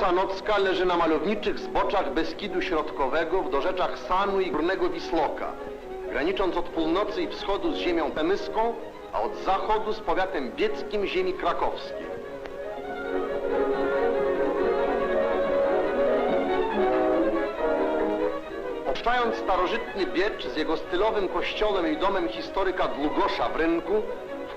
Sanocka leży na malowniczych zboczach Beskidu Środkowego w dorzeczach Sanu i Górnego Wisloka, granicząc od północy i wschodu z ziemią temyską, a od zachodu z powiatem bieckim ziemi krakowskiej. Obszczając starożytny Biecz z jego stylowym kościołem i domem historyka Długosza w rynku,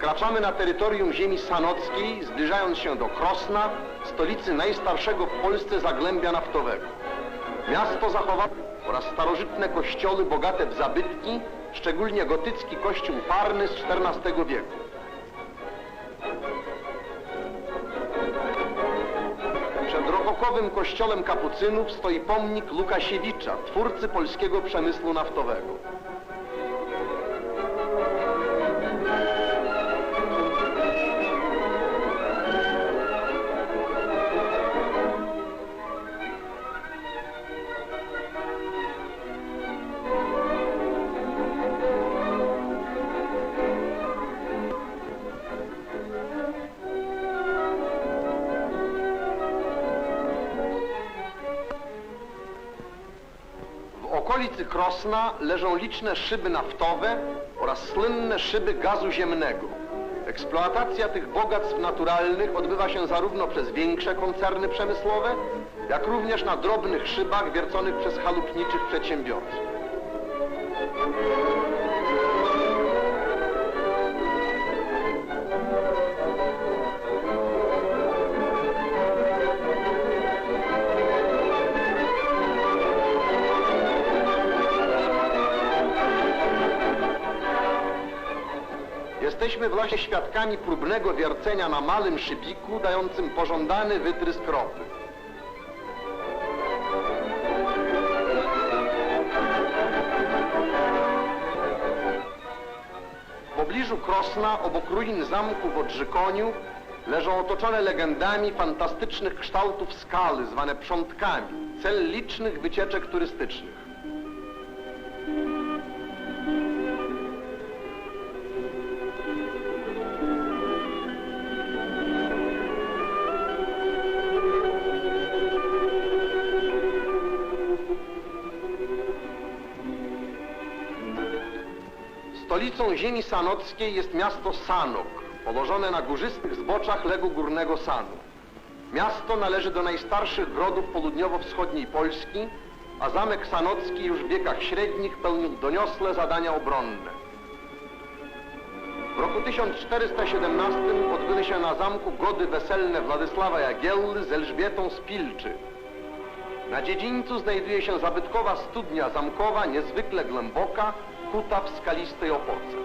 wkraczamy na terytorium ziemi sanockiej, zbliżając się do Krosna, stolicy najstarszego w Polsce zagłębia naftowego. Miasto zachowało oraz starożytne kościoły bogate w zabytki, szczególnie gotycki kościół parny z XIV wieku. Przed rokokowym kościołem kapucynów stoi pomnik Lukasiewicza, twórcy polskiego przemysłu naftowego. Okolicy Krosna leżą liczne szyby naftowe oraz słynne szyby gazu ziemnego. Eksploatacja tych bogactw naturalnych odbywa się zarówno przez większe koncerny przemysłowe, jak również na drobnych szybach wierconych przez chalupniczych przedsiębiorców. Jesteśmy właśnie świadkami próbnego wiercenia na malym szybiku, dającym pożądany wytrysk ropy. W pobliżu Krosna, obok ruin zamku w Odrzykoniu, leżą otoczone legendami fantastycznych kształtów skaly, zwane przątkami, cel licznych wycieczek turystycznych. Stolicą ziemi sanockiej jest miasto Sanok, położone na górzystych zboczach legu górnego Sanu. Miasto należy do najstarszych grodów południowo-wschodniej Polski, a zamek sanocki już w wiekach średnich pełnił doniosłe zadania obronne. W roku 1417 odbyły się na zamku gody weselne Władysława Jagiełły z Elżbietą z Pilczy. Na dziedzińcu znajduje się zabytkowa studnia zamkowa, niezwykle głęboka, kuta w skalistej opoce.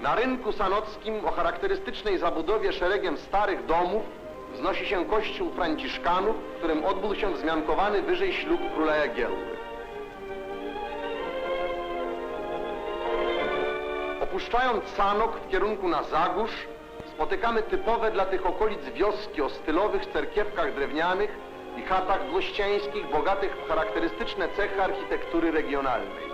Na rynku sanockim o charakterystycznej zabudowie szeregiem starych domów wznosi się kościół franciszkanów, w którym odbył się wzmiankowany wyżej ślub króla Jagiełły. Opuszczając Sanok w kierunku na Zagórz, spotykamy typowe dla tych okolic wioski o stylowych cerkiewkach drewnianych i chatach włościańskich, bogatych w charakterystyczne cechy architektury regionalnej.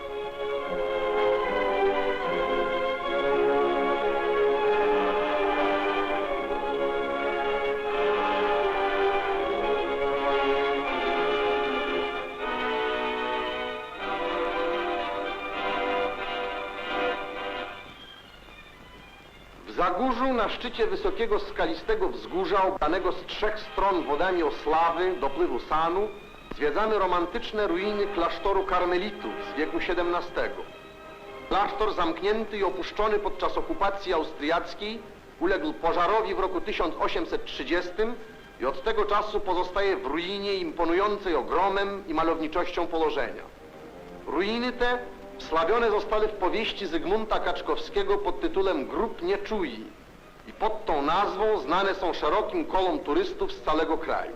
Zagórzu na szczycie wysokiego skalistego wzgórza obranego z trzech stron wodami Oslawy, dopływu Sanu, zwiedzamy romantyczne ruiny klasztoru karmelitów z wieku XVII. Klasztor zamknięty i opuszczony podczas okupacji austriackiej uległ pożarowi w roku 1830 i od tego czasu pozostaje w ruinie imponującej ogromem i malowniczością położenia. Ruiny te wslawione zostały w powieści Zygmunta Kaczkowskiego pod tytułem Grób Nieczui i pod tą nazwą znane są szerokim kolom turystów z całego kraju.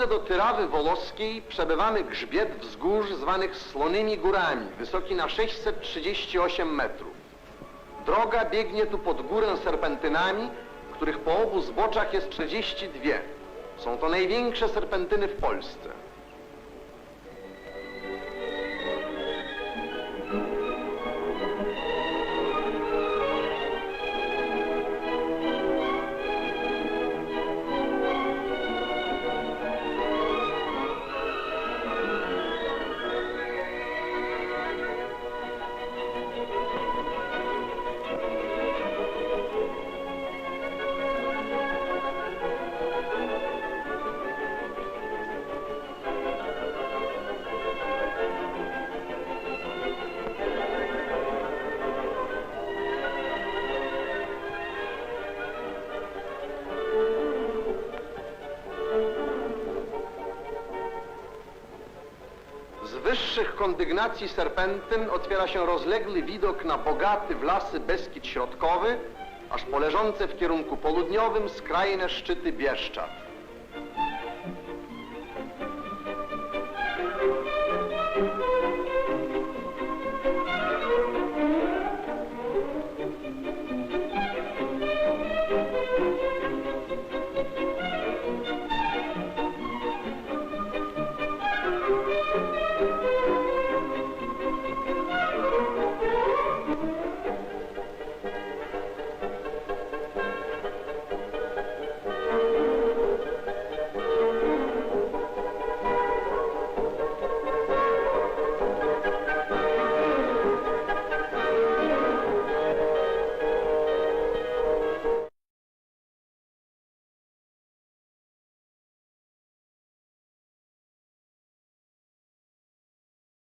Drodze do Tyrawy Wolowskiej przebywamy grzbiet wzgórz zwanych Slonymi Górami, wysoki na 638 metrów. Droga biegnie tu pod górę serpentynami, których po obu zboczach jest 32. Są to największe serpentyny w Polsce. Wyższych kondygnacji serpentyn otwiera się rozległy widok na bogaty w lasy Beskid Środkowy, aż po leżące w kierunku południowym skrajne szczyty Bieszczad.